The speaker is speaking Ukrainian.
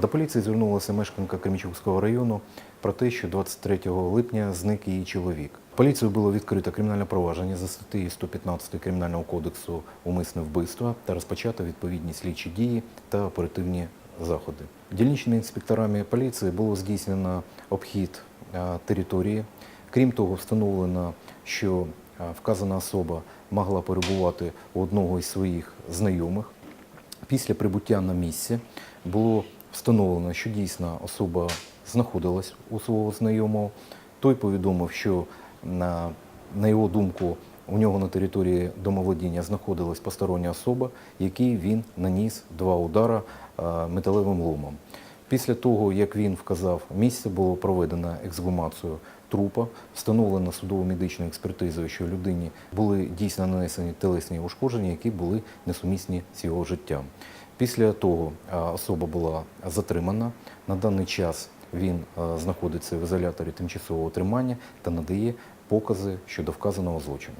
До поліції звернулася мешканка Кремічуцького району про те, що 23 липня зник її чоловік. Поліцією було відкрито кримінальне провадження за статтею 115 Кримінального кодексу умисне вбивство та розпочато відповідні слідчі дії та оперативні заходи. Дільничними інспекторами поліції було здійснено обхід території. Крім того, встановлено, що вказана особа могла перебувати у одного із своїх знайомих. Після прибуття на місце було встановлено, що дійсно особа знаходилась у свого знайомого. Той повідомив, що на, на його думку у нього на території домоволодіння знаходилась постороння особа, якій він наніс два удара е, металевим ломом. Після того, як він вказав місце, було проведено ексгумацію трупа, встановлено судово-медичною експертизою, що людині були дійсно нанесені телесні ушкодження, які були несумісні з його життям. Після того особа була затримана. На даний час він знаходиться в ізоляторі тимчасового тримання та надає покази щодо вказаного злочину.